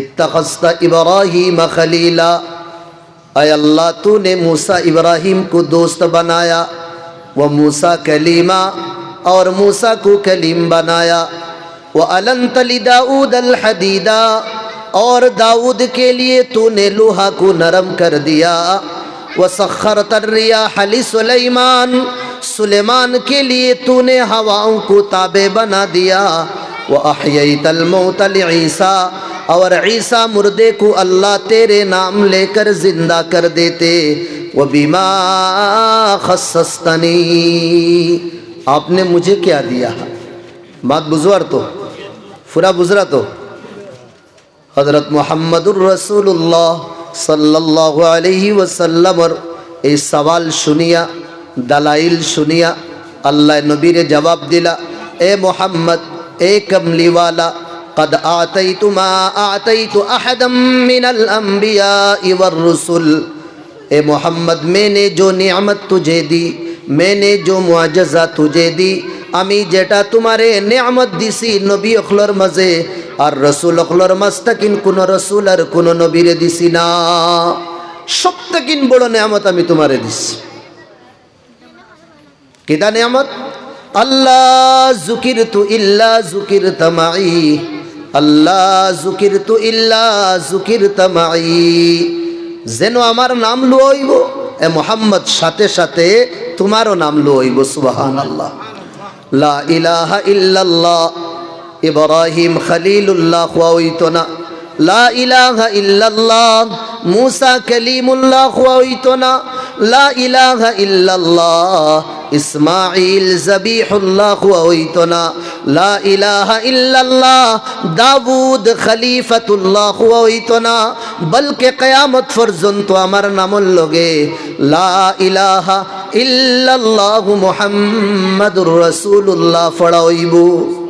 اتخذت ابراہیم خلیلا اے اللہ تو نے موسیٰ ابراہیم کو دوست بنایا وہ موسا کلیما اور موسیٰ کو کلیم بنایا اور داود کے لیے تو نے لوہا کو نرم کر دیا وہ سخر تریا سلیمان سلیمان کے لیے تو نے ہواؤں کو تابع بنا دیا وہ تل عیسہ اور عیسیٰ مردے کو اللہ تیرے نام لے کر زندہ کر دیتے وہ خَسَّسْتَنِي آپ نے مجھے کیا دیا بات بزور تو فرا بزرا تو حضرت محمد الرسول اللہ صلی اللہ علیہ وسلم اور اے سوال شنیا دلائل شنیا اللہ نبی نے جواب دلا اے محمد اے کملی والا قد آتيت ما آتيت أحدا من الأنبياء والرسل اے محمد میں نے جو نعمت تجھے دی میں نے جو معجزہ تجھے دی আমি যেটা তোমারে নেয়ামত দিছি নবী অখলর মাঝে আর রসুল অখলর মাস্তাকিন কোন রসুল আর কোন নবীরে দিছি না সপ্তাকিন বড় নেয়ামত আমি তোমারে দিছি কিদা নেয়ামত আল্লাহ জুকির তু ইল্লা জুকির তামাই আল্লাহ জুকির তু ইল্লা জুকির তামাই যেন আমার নাম লইব এ মোহাম্মদ সাথে সাথে তোমারও নাম লইব সুবাহান আল্লাহ লা ইলাহা ইল্লাল্লাহ ইব্রাহিম খলিলুল্লাহ না লা ইলাহা ইল্লাল্লাহ মুসা কলিমুল্লাহ না লা ইলাহা ইল্লাল্লাহ اسماعيل زبيح الله وويتنا لا إله إلا الله داود خليفة الله وويتنا بلک قیامت فرزن تو امر نمل لگے لا إله إلا الله محمد رسول الله فڑا